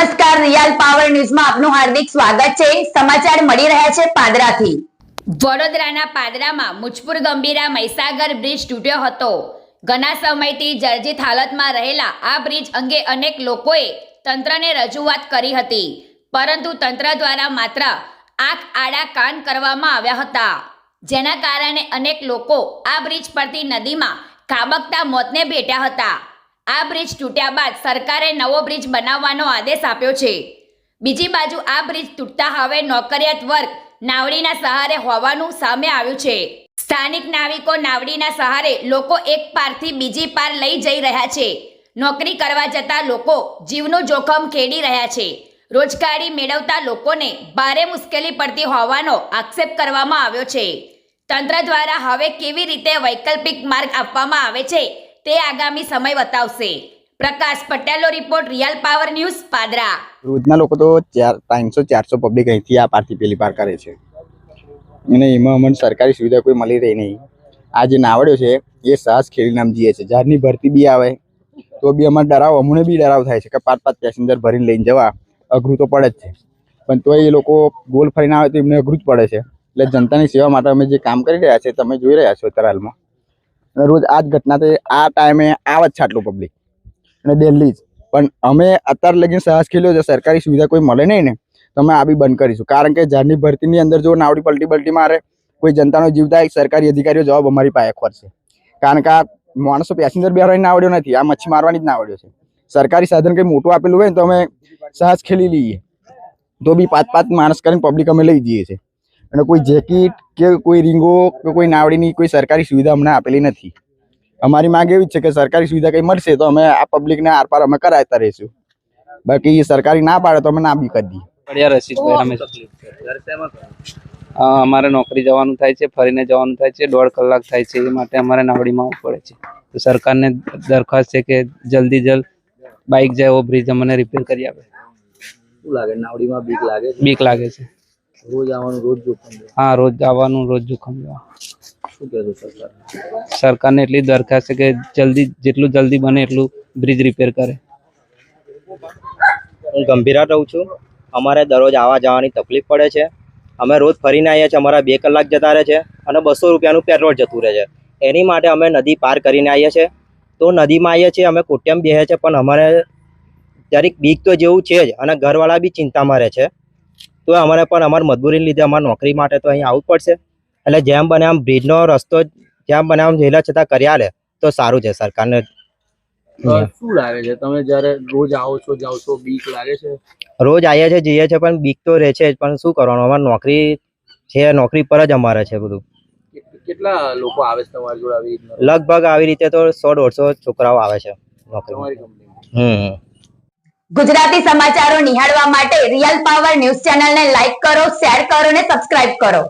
નમસ્કાર, real power ન્યૂઝમાં આપનું હાર્દિક સ્વાગત છે. સમાચાર મળી રહ્યા છે પાદરાથી. વડોદરાના પાદરામાં મુજપુર, ગંભીરા મહીસાગર બ્રિજ તૂટ્યો હતો. ઘણા સમયથી જર્જિત હાલતમાં રહેલા આ બ્રિજ અંગે અનેક લોકોએ તંત્રને રજૂઆત કરી હતી. પરંતુ તંત્ર દ્વારા માત્ર આંખ, આડા, કાન કરવામાં આવ્યા હતા. જેના કારણે અનેક લોકો આ બ્રિજ પરથી નદીમાં ખાબકતા મોતને ભેટ્યા હતા. આ બ્રિજ તૂટ્યા બાદ સરકારે નવો બ્રિજ બનાવવાનો આદેશ આપ્યો છે. બીજી બાજુ આ બ્રિજ તૂટતા હવે નોકરિયાત વર્ગ નાવડીના સહારે હોવાનું સામે આવ્યું છે. સ્થાનિક નાવિકો નાવડીના સહારે લોકો એક પારથી બીજી પાર લઈ જઈ રહ્યા છે. નોકરી કરવા જતા લોકો જીવનું જોખમ ખેડી રહ્યા છે. રોજગારી મેળવતા લોકોને ભારે મુશ્કેલી પડતી હોવાનો આક્ષેપ કરવામાં આવ્યો છે. તંત્ર દ્વારા હવે કેવી રીતે વૈકલ્પિક માર્ગ આપવામાં આવે છે તે આગામી સમય બતાવશે. પ્રકાશ પટેલનો report real power news Padra. રોજના લોકો તો ચાર ત્રણસો ચારસો પબ્લિક અહીંથી આ પારથી પેલી પાર કરે છે. અને એમાં અમને સરકારી સુવિધા કોઈ મળી રહી નહીં. આ જે નાવડ્યો છે, એ સાહસ ખેડી નામ જીએ છે. ઝાડની ભરતી બી આવે, તો બી અમારે ડરાવ, અમને બી ડરાવ થાય છે કે પાંચ પાંચ પેસેન્જર ભરીને લઈને જવા. અઘરું તો પડે જ છે. પણ તોય એ લોકો ગોલ ફરીને આવે તો એમને અઘરું જ પડે છે. એટલે જનતાની સેવા માટે અમે જે કામ કરી રહ્યા છે તમે જોઈ રહ્યા છો અત્યારે હાલમાં. રોજ આ જ ઘટના થઈ. આ ટાઈમે આવે જ છે આટલું પબ્લિક અને દિલ્હી જ. પણ અમે અત્યારે લગીને સાહસ ખેલ્યો છે, સરકારી સુવિધા કોઈ મળે નહીં ને, તો અમે આ બી બંધ કરીશું. કારણ કે ઝાડની ભરતીની અંદર જો નાવડી પલટી પલટી મારે, કોઈ જનતાનો જીવ થાય, સરકારી અધિકારીઓ જવાબ અમારી પાસે ખોરશે. કારણ કે આ માણસો પેસેન્જર બેહવાની નાવડ્યો નથી, આ મચ્છી મારવાની જ નાવડ્યો છે. સરકારી સાધન કંઈ મોટું આપેલું હોય ને તો અમે સાહસ ખેલી લઈએ. તો બી પાંચ પાંચ માણસ કરીને પબ્લિક અમે લઈ જઈએ છીએ. અને કોઈ જેકેટ કે કોઈ રીંગો કે કોઈ નાવડીની કોઈ સરકારી સુવિધા અમને આપેલી નથી. અમારી માંગ એવી જ છે કે સરકારી સુવિધા કંઈ મળશે તો અમે આ પબ્લિકને આરપાર અમે કરાવતા રહીશું. બાકી સરકારી ના પાડે તો અમે ના બી કરી દઈએ. અમારે નોકરી જવાનું થાય છે ફરીને જવાનું થાય છે દોઢ કલાક થાય છે એ માટે અમારે નાવડીમાં આવવું પડે છે. તો સરકારને દરખાસ્ત છે કે જલ્દી જલ્દ બાઇક જાય એવો બ્રિજ અમને રિપેર કરી આપે. શું લાગે? નાવડીમાં બીક લાગે બીક લાગે છે. રોજ આવવાનું રોજ જોખમ હા રોજ આવવાનું રોજ જોખમ શું કહેશો સરકાર? સરકારને એટલી દરખાસ્ત છે કે જલ્દી જેટલું જલ્દી બને એટલું બ્રિજ રિપેર કરે. હું ગંભીરા રહું છું. અમારે દરરોજ આવવા જવાની તકલીફ પડે છે. અમે રોજ ફરીને આવીએ છીએ. અમારા બે કલાક જતા રહે છે અને બસો રૂપિયાનું પેટ્રોલ જતું રહે છે. એની માટે અમે નદી પાર કરીને આવીએ છીએ. તો નદીમાં આવીએ છીએ. અમે કોટ્યમ બેસીએ છે. પણ અમારે જરીક બીક તો જેવું છે જ અને ઘરવાળા બી ચિંતામાં રહે છે. તો અમારે પણ અમારી મજબૂરીને લીધે અમારે નોકરી માટે તો અહીં આવવું પડશે. એટલે જેમ બને આમ બ્રિજનો રસ્તો જેમ બને આમ વહેલા છતાં કર્યા લે તો સારું છે સરકારને. શું લાગે છે? તમે જ્યારે રોજ આવો છો જાઓ છો બીક લાગે છે? રોજ આવીએ છીએ જઈએ છીએ પણ બીક તો રહે છે પણ શું કરવાનું? અમારે નોકરી છે નોકરી પર જ અમારે છે બધું. કેટલા લોકો આવે છે તમારી જોડે આવી લગભગ આવી રીતે તો સો દોઢસો છોકરાઓ આવે છે નોકરી તમારી કંપની હમ. ગુજરાતી સમાચારો નિહાળવા માટે રિયલ પાવર ન્યૂઝ ચેનલને લાઈક કરો શેર કરો અને સબસ્ક્રાઇબ કરો.